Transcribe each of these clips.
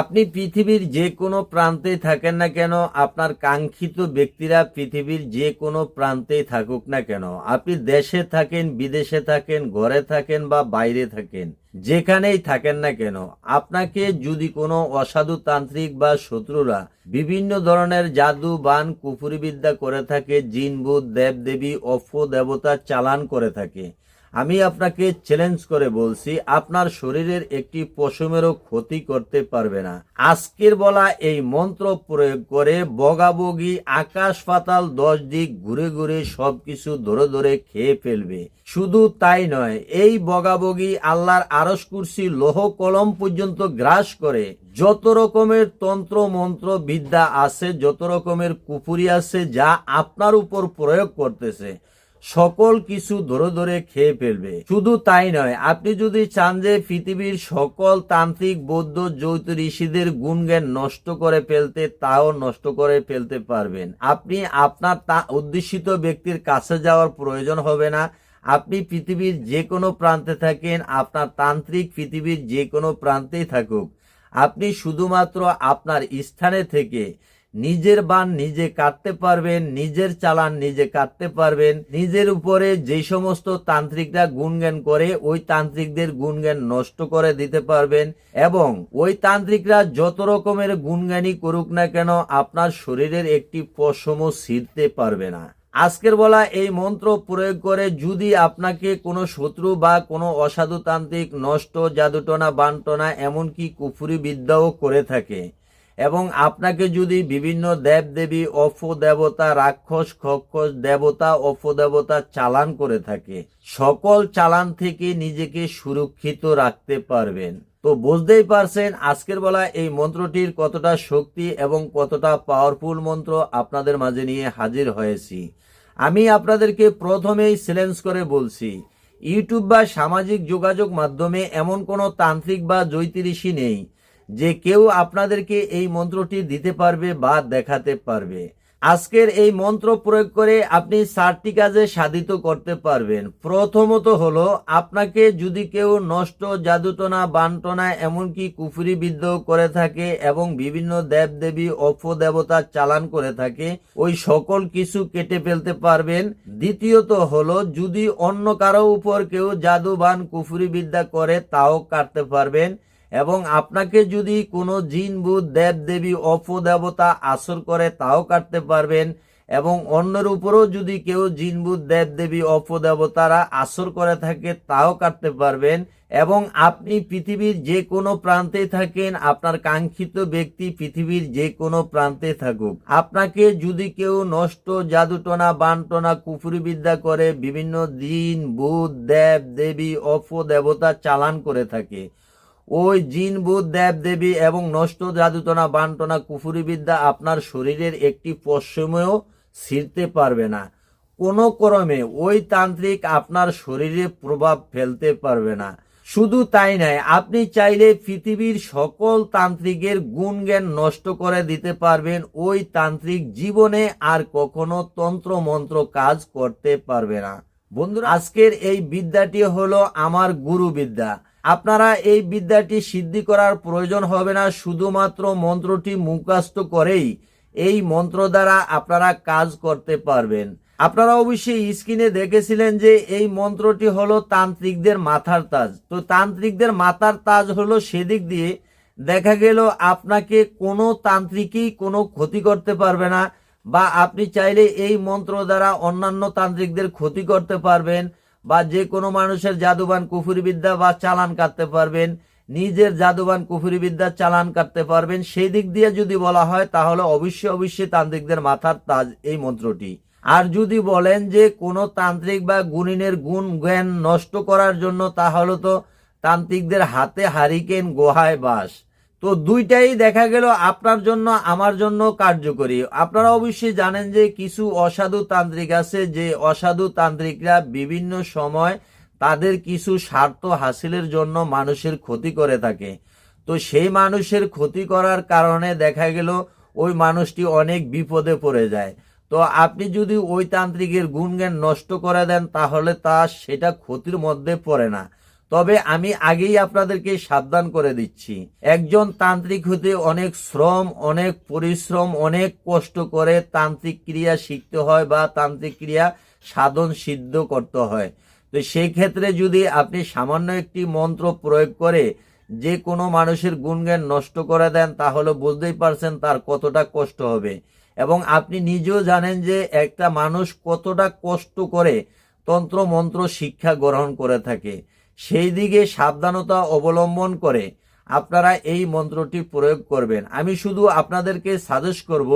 আপনি পৃথিবীর যে কোনো প্রান্তে থাকেন না কেন, আপনার কাঙ্ক্ষিত ব্যক্তিরা পৃথিবীর যে কোনো প্রান্তেই থাকুক না কেন। আপনি দেশে থাকেন, বিদেশে থাকেন, ঘরে থাকেন বা বাইরে থাকেন, যেখানেই থাকেন না কেন, আপনাকে যদি কোনো অসাধু তান্ত্রিক বা শত্রুরা বিভিন্ন ধরনের জাদু, বান কুফুরি বিদ্যা করে থাকে জিনবুত দেবদেবী অফ দেবতা চালান করে থাকে আমি আপনাকে চ্যালেঞ্জ করে বলছি, আপনার শরীরের একটি পশমেরও ক্ষতি করতে পারবে না। আজকের বলা এই মন্ত্র প্রয়োগ করে বগাবগি, আকাশ পাতাল, দশ দিক ঘুরে ঘুরে সবকিছু ধরে ধরে খেয়ে ফেলবে। শুধু তাই নয়, এই বগাবগি আল্লাহর আরস কুরসি লোহ কলম পর্যন্ত গ্রাস করে, যত রকমের তন্ত্র মন্ত্র বিদ্যা আছে, যত রকমের কুপুরি আছে, যা আপনার উপর প্রয়োগ করতেছে সকল কিছু ধরে ধরে খেয়ে ফেলবে। শুধু তাই নয়, আপনি যদি চান যে পৃথিবীর সকল তান্ত্রিক, বৌদ্ধ, যৌথ ঋষিদের গুণজ্ঞান নষ্ট করে ফেলতে, তাও নষ্ট করে ফেলতে পারবেন। আপনি আপনার তা উদ্দেশিত ব্যক্তির কাছে যাওয়ার প্রয়োজন হবে না। আপনি পৃথিবীর যে কোনো প্রান্তে থাকেন, আপনার তান্ত্রিক পৃথিবীর যে কোনো প্রান্তেই থাকুক। আপনি শুধুমাত্র আপনার স্থানে থেকে নিজের বান নিজে কাটতে পারবেন, নিজের চালান নিজে কাটতে পারবেন। নিজের উপরে যে সমস্ত তান্ত্রিকরা গুণজ্ঞান করে, ওই তান্ত্রিকদের গুণজ্ঞান নষ্ট করে দিতে পারবেন এবং ওই তান্ত্রিকরা যত রকমের গুণজ্ঞানী করুক না কেন, আপনার শরীরের একটি পশমও ছিঁড়তে পারবে না। আজকের বলা এই মন্ত্র প্রয়োগ করে যদি আপনাকে কোনো শত্রু বা কোনো অসাধুতান্ত্রিক নষ্ট, জাদুটনা, বানটনা, এমনকি কুফুরি বিদ্যাও করে থাকে এবং আপনাকে যদি বিভিন্ন দেব দেবী অফ দেবতা রাক্ষস, খক্ষস, দেবতা অফ দেবতা চালান করে থাকে, সকল চালান থেকে নিজেকে সুরক্ষিত রাখতে পারবেন। তো বুঝতেই পারছেন আজকের বেলা এই মন্ত্রটির কতটা শক্তি এবং কতটা পাওয়ারফুল মন্ত্র আপনাদের মাঝে নিয়ে হাজির হয়েছি। আমি আপনাদেরকে প্রথমেই চ্যালেঞ্জ করে বলছি ইউটিউব বা সামাজিক যোগাযোগ মাধ্যমে এমন কোনো তান্ত্রিক বা জ্যোতিষী নেই যে কেউ আপনাদেরকে এই মন্ত্রটি দিতে পারবে বা দেখাতে পারবে। আজকের এই মন্ত্র প্রয়োগ করে আপনি চারটি কাজে সাধিত করতে পারবেন। প্রথমত হলো, আপনাকে যদি কেউ নষ্ট, জাদুটনা, বানটনা, এমনকি কুফুরি বিদ্য করে থাকে এবং বিভিন্ন দেব দেবী অফ দেবতা চালান করে থাকে, ওই সকল কিছু কেটে ফেলতে পারবেন। দ্বিতীয়ত হলো, যদি অন্য কারও উপর কেউ জাদু, বান কুফুরি বিদ্যা করে, তাও কাটতে পারবেন। এবং আপনাকে যদি কোনো ভূত দেব, দেবী অপ দেবতা আসর করে, তাও কাটতে পারবেন। এবং অন্যের উপরও যদি কেউ জিন ভূত দেব, দেবী অপ দেবতারা আসর করে থাকে, তাও কাটতে পারবেন। এবং আপনি পৃথিবীর যে কোনো প্রান্তে থাকেন, আপনার কাঙ্ক্ষিত ব্যক্তি পৃথিবীর যে কোনো প্রান্তে থাকুক। আপনাকে যদি কেউ নষ্ট, জাদুটনা, বানটনা কুফুরি বিদ্যা করে, বিভিন্ন দিন বুধ, দেব, দেবী অপ দেবতা চালান করে থাকে। ওই জিন ভূত দেব, দেবী এবং নষ্ট, জাদুটনা, বান্টনা কুফুরি বিদ্যা আপনার শরীরের একটি পশ্চিমেও ছিঁড়তে পারবে না। কোনো ক্রমে ওই তান্ত্রিক আপনার শরীরে প্রভাব ফেলতে পারবে না। শুধু তাই নয়, আপনি চাইলে পৃথিবীর সকল তান্ত্রিকের গুণ জ্ঞান নষ্ট করে দিতে পারবেন। ওই তান্ত্রিক জীবনে আর কখনো তন্ত্র মন্ত্র কাজ করতে পারবে না। বন্ধুরা, আজকের এই বিদ্যাটি হলো আমার গুরু বিদ্যা আপনারা এই বিদ্যাটি সিদ্ধি করার প্রয়োজন হবে না, শুধুমাত্র মন্ত্রটি মুখস্থ করেই এই মন্ত্র দ্বারা আপনারা কাজ করতে পারবেন। আপনারা অবশ্যই স্ক্রিনে দেখেছিলেন যে এই মন্ত্রটি হলো তান্ত্রিকদের মাথার তাজ। তো তান্ত্রিকদের মাথার তাজ হলো সেদিক দিয়ে দেখা গেল আপনাকে কোনো তান্ত্রিকই কোনো ক্ষতি করতে পারবে না বা আপনি চাইলে এই মন্ত্র দ্বারা অন্যান্য তান্ত্রিকদের ক্ষতি করতে পারবেন। বা যে কোনো মানুষের জাদুবান কুফুরি বিদ্যা বা চালান কাটতে পারবেন, নিজের জাদুবান কুফুরি বিদ্যা চালান কাটতে পারবেন, সেই দিক দিয়ে যদি বলা হয় তাহলে অবশ্যই অবশ্যই তান্ত্রিকদের মাথার তাজ এই মন্ত্রটি। আর যদি বলেন যে কোনো তান্ত্রিক বা গুণিনের গুণ জ্ঞান নষ্ট করার জন্য তাহলে তো তান্ত্রিকদের হাতে হারিকেন, গোহায় বাস। তো দুইটাই দেখা গেল আপনার জন্য, আমার জন্য কার্যকরী। আপনারা অবশ্যই জানেন যে কিছু অসাধু তান্ত্রিক আছে, যে অসাধু তান্ত্রিকরা বিভিন্ন সময় তাদের কিছু স্বার্থ হাসিলের জন্য মানুষের ক্ষতি করে থাকে। তো সেই মানুষের ক্ষতি করার কারণে দেখা গেল ওই মানুষটি অনেক বিপদে পড়ে যায়। তো আপনি যদি ওই তান্ত্রিকের গুণজ্ঞান নষ্ট করে দেন, তাহলে তা সেটা ক্ষতির মধ্যে পড়ে না। তবে আমি আগেই আপনাদেরকে সাবধান করে দিচ্ছি। একজন তান্ত্রিক হতে অনেক শ্রম, অনেক পরিশ্রম, অনেক কষ্ট করে তান্ত্রিক ক্রিয়া শিখতে হয় বা তান্ত্রিক ক্রিয়া সাধন সিদ্ধ করতে হয়। তো সেই ক্ষেত্রে যদি আপনি সামান্য একটি মন্ত্র প্রয়োগ করে যে কোনো মানুষের গুণজ্ঞান নষ্ট করে দেন, তাহলে বুঝতেই পারছেন তার কতটা কষ্ট হবে। এবং আপনি নিজেও জানেন যে একটা মানুষ কতটা কষ্ট করে তন্ত্র মন্ত্র শিক্ষা গ্রহণ করে থাকে। সেই দিকে সাবধানতা অবলম্বন করে আপনারা এই মন্ত্রটি প্রয়োগ করবেন। আমি শুধু আপনাদেরকে সাজেস্ট করব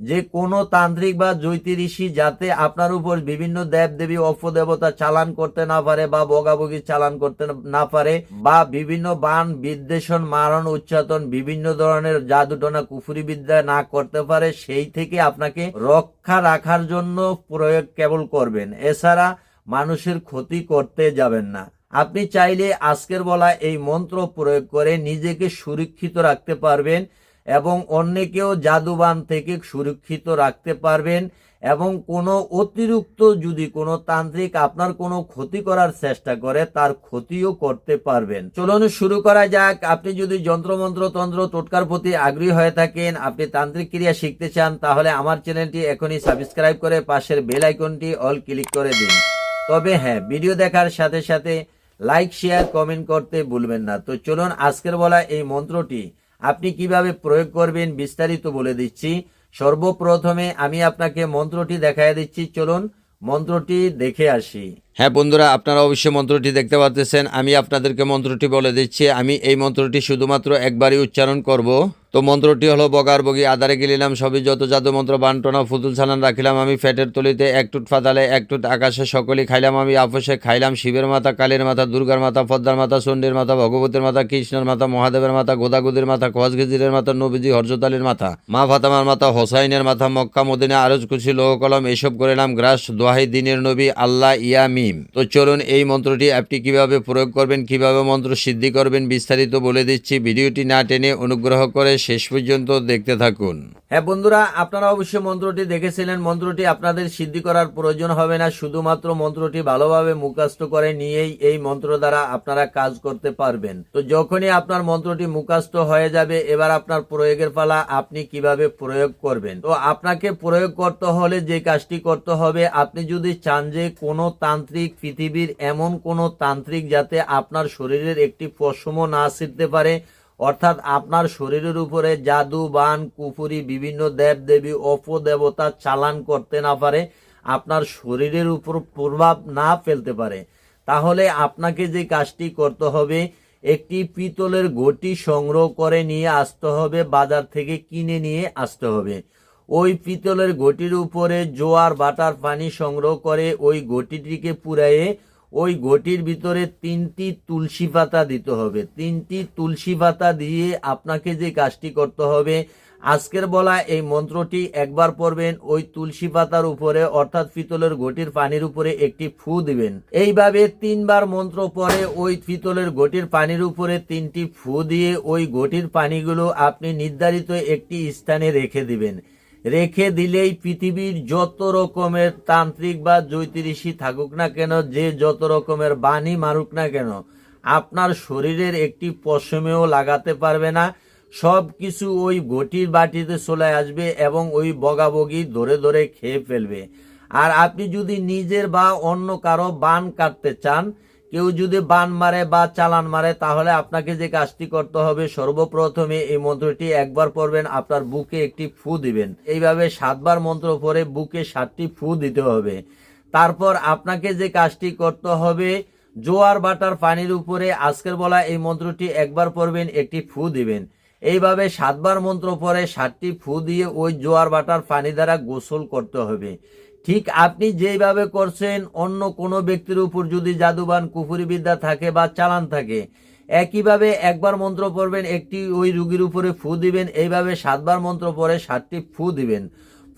যে কোনো তান্ত্রিক বা জ্যোতি ঋষি যাতে আপনার উপর বিভিন্ন দেব দেবী অপদেবতা চালান করতে না পারে বা বগাবগি চালান করতে না পারে বা বিভিন্ন বান, বিদ্বেষণ, মারণ, উচ্চাতন, বিভিন্ন ধরনের জাদুটনা, কুফুরি বিদ্যা না করতে পারে, সেই থেকে আপনাকে রক্ষা রাখার জন্য প্রয়োগ কেবল করবেন। এছাড়া মানুষের ক্ষতি করতে যাবেন না। আপনি চাইলে আজকের বলা এই মন্ত্র প্রয়োগ করে নিজেকে সুরক্ষিত রাখতে পারবেন এবং অন্যকেও জাদুবান থেকে সুরক্ষিত রাখতে পারবেন এবং কোনো অতিরিক্ত যদি কোনো তান্ত্রিক আপনার কোনো ক্ষতি করার চেষ্টা করে, তার ক্ষতিও করতে পারবেন। চলুন শুরু করা যাক। আপনি যদি যন্ত্রমন্ত্র তন্ত্র টোটকার প্রতি আগ্রহী হয়ে থাকেন, আপনি তান্ত্রিক ক্রিয়া শিখতে চান, তাহলে আমার চ্যানেলটি এখনই সাবস্ক্রাইব করে পাশের বেল আইকনটি অল ক্লিক করে দিন। তবে হ্যাঁ ভিডিও দেখার সাথে সাথে লাইক শেয়ার কমেন্ট করতে ভুলবেন না। তো চলুন আজকের বলা এই মন্ত্রটি। আপনি কীভাবে প্রয়োগ করবেন বিস্তারিত বলে দিচ্ছি। সর্বপ্রথমে আমি আপনাকে মন্ত্রটি দেখায় দিচ্ছি। চলুন মন্ত্রটি দেখে আসি। হ্যাঁ বন্ধুরা, আপনারা অবশ্যই মন্ত্রটি দেখতে পাচ্ছেন আমি আপনাদেরকে মন্ত্রটি বলে দিচ্ছি। আমি এই মন্ত্রটি শুধুমাত্র একবারই উচ্চারণ করব। তো মন্ত্রটি হলো, বগার বগি আদারে গিলিলাম, সবই যত জাদু মন্ত্র, বান্টনা, ফুতুল ছানান রাখিলাম আমি, ফ্যাটের তলিতে এক টুট ফাতালে, এক টুট আকাশে সকলেই খাইলাম আমি আপসে খাইলাম শিবের মাথা, কালের মাথা, দুর্গার মাথা, পদ্মার মাথা, চণ্ডীর মাথা, ভগবতের মাথা, কৃষ্ণের মাথা, মহাদেবের মাথা, গোদাগুদির মাথা খোয়াজ গেজিরের মাথা, নবীজি হরজত আলীর মাথা, মা ফাতামার মাথা, হোসাইনের মাথা, মক্কা, মদিনা, আরজ কুচি লোহ কলম, এসব করিলাম, গ্রাস দোহাই দিনের নবী, আল্লাহ ইয়া মিম। তো চলুন এই মন্ত্রটি আপনি কীভাবে প্রয়োগ করবেন, কীভাবে মন্ত্র সিদ্ধি করবেন, বিস্তারিত বলে দিচ্ছি, ভিডিওটি না টেনে অনুগ্রহ করে শেষ পর্যন্ত দেখতে থাকুন। হ্যাঁ বন্ধুরা, আপনারা অবশ্যই মন্ত্রটি দেখেছিলেন। মন্ত্রটি আপনাদের সিদ্ধি করার প্রয়োজন হবে না। শুধুমাত্র মন্ত্রটি ভালোভাবে মুখাস্ত করে নিয়েই এই মন্ত্র দ্বারা আপনারা কাজ করতে পারবেন। তো যখনই আপনার মন্ত্রটি মুখাস্ত হয়ে যাবে, এবার আপনার প্রয়োগের পালা আপনি কীভাবে প্রয়োগ করবেন? তো আপনাকে প্রয়োগ করতে হলে যে কাজটি করতে হবে, আপনি যদি চান যে কোনো তান্ত্রিক পৃথিবীর এমন কোনো তান্ত্রিক যাতে আপনার শরীরের একটি পশম না ছিঁড়তে পারে অর্থাৎ আপনার শরীরের উপরে জাদু, বান, কুফুরি, বিভিন্ন দেব দেবী অপদেবতা চালান করতে না পারে, আপনার শরীরের উপর প্রভাব না ফেলতে পারে। তাহলে আপনাকে যে কাজটি করতে হবে, একটি পিতলের ঘটি সংগ্রহ করে নিয়ে আসতে হবে, বাজার থেকে কিনে নিয়ে আসতে হবে। ওই পিতলের ঘটির উপরে জোয়ার, বাটার পানি সংগ্রহ করে ওই ঘটিটিকে পুরায়ে ওই ঘটির ভিতরে তিনটি তুলসী পাতা দিতে হবে। তিনটি তুলসী পাতা দিয়ে আপনাকে যে কাজটি করতে হবে, আজকের বলা এই মন্ত্রটি একবার পড়বেন, ওই তুলসী পাতার উপরে অর্থাৎ পিতলের ঘটির পানির উপরে একটি ফু দিবেন। এইভাবে তিনবার মন্ত্র পরে ওই পিতলের ঘটির পানির উপরে তিনটি ফু দিয়ে ওই ঘটির পানিগুলো আপনি নির্ধারিত একটি স্থানে রেখে দিবেন। রেখে দিলেই পৃথিবীর যত রকমের তান্ত্রিক বা জ্যোতিষী থাকুক না কেন, যে যত রকমের বাণী মারুক না কেন, আপনার শরীরের একটি পশমেও লাগাতে পারবে না। সব কিছু ওই ঘটির বাটিতে চলে আসবে এবং ওই বগাবগি ধরে ধরে খেয়ে ফেলবে। আর আপনি যদি নিজের বা অন্য কারও বান কাটতে চান কেউ যদি বান মারে বা চালান মারে, তাহলে আপনাকে যে কাজটি করতে হবে, সর্বপ্রথমে এই মন্ত্রটি একবার পড়বেন, আপনার বুকে একটি ফু দিবেন। এইভাবে সাতবার মন্ত্র পরে বুকে সাতটি ফু দিতে হবে। তারপর আপনাকে যে কাজটি করতে হবে, জোয়ার বাটার পানির উপরে আজকের বলা এই মন্ত্রটি একবার পড়বেন, একটি ফু দিবেন। এইভাবে সাতবার মন্ত্র পরে সাতটি ফু দিয়ে ওই জোয়ার বাটার পানি দ্বারা গোসল করতে হবে। ঠিক আপনি যেইভাবে করছেন, অন্য কোনো ব্যক্তির উপর যদি জাদুবান কুফুরি বিদ্যা থাকে বা চালান থাকে, একইভাবে একবার মন্ত্র পড়বেন, একটি ওই রুগীর উপরে ফু দিবেন, এইভাবে সাতবার মন্ত্র পরে সাতটি ফু দিবেন।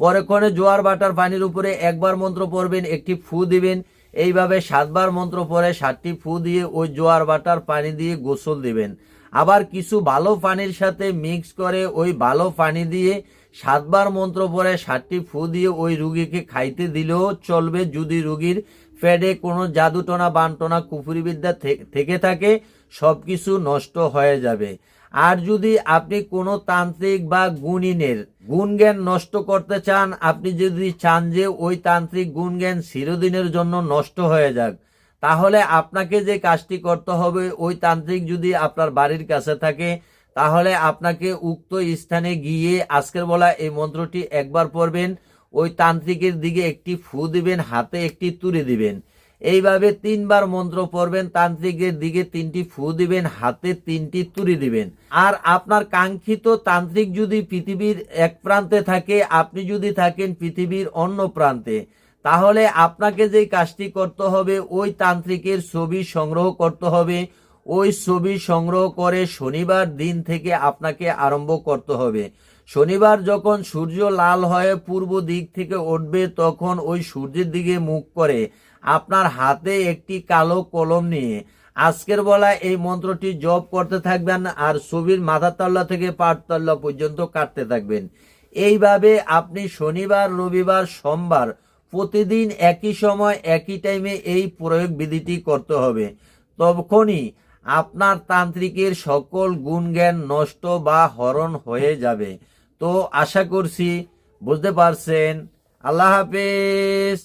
পরেক্ষণে জোয়ার বাটার পানির উপরে একবার মন্ত্র পড়বেন, একটি ফু দিবেন, এইভাবে সাতবার মন্ত্র পরে সাতটি ফু দিয়ে ওই জোয়ার বাটার পানি দিয়ে গোসল দিবেন। আবার কিছু ভালো পানির সাথে মিক্স করে ওই ভালো পানি দিয়ে সাতবার মন্ত্র পরে সাতটি ফু দিয়ে ওই রুগীকে খাইতে দিলেও চলবে যদি রুগীর ফেডে কোনো জাদুটনা, বানটনা, কুফুরিবিদ্যা থেকে থাকে সব কিছু নষ্ট হয়ে যাবে। আর যদি আপনি কোনো তান্ত্রিক বা গুণিনের গুণজ্ঞান নষ্ট করতে চান, আপনি যদি চান যে ওই তান্ত্রিক গুণজ্ঞান চিরদিনের জন্য নষ্ট হয়ে যাক, তাহলে আপনাকে যে কাজটি করতে হবে, ওই তান্ত্রিক যদি আপনার বাড়ির কাছে থাকে তাহলে আপনাকে উক্ত স্থানে গিয়ে আজকের বলা এই মন্ত্রটি একবার পড়বেন, ওই তান্ত্রিকের দিকে একটি ফু দিবেন, হাতে একটি তুলে দিবেন। এইভাবে তিনবার মন্ত্র পড়বেন, তান্ত্রিকের দিকে তিনটি ফু দিবেন, হাতে তিনটি তুলি দিবেন। আর আপনার কাঙ্ক্ষিত তান্ত্রিক যদি পৃথিবীর এক প্রান্তে থাকে, আপনি যদি থাকেন পৃথিবীর অন্য প্রান্তে, তাহলে আপনাকে যে কাজটি করতে হবে, ওই তান্ত্রিকের ছবি সংগ্রহ করতে হবে ওই ছবি সংগ্রহ করে শনিবার দিন থেকে আপনাকে আরম্ভ করতে হবে। শনিবার যখন সূর্য লাল হয়ে পূর্ব দিক থেকে উঠবে, তখন ওই সূর্যের দিকে মুখ করে আপনার হাতে একটি কালো কলম নিয়ে। আজকের বলা এই মন্ত্রটি জপ করতে থাকবেন আর ছবির মাথার তল্লা থেকে পাটতল্লা পর্যন্ত কাটতে থাকবেন। এইভাবে আপনি শনিবার, রবিবার, সোমবার প্রতিদিন একই সময়, একই টাইমে এই প্রয়োগ বিধিটি করতে হবে। তখনই আপনার তান্ত্রিকের সকল গুণ জ্ঞান নষ্ট বা হরণ হয়ে যাবে। তো আশা করছি বুঝতে পারছেন। আল্লাহ হাফেজ।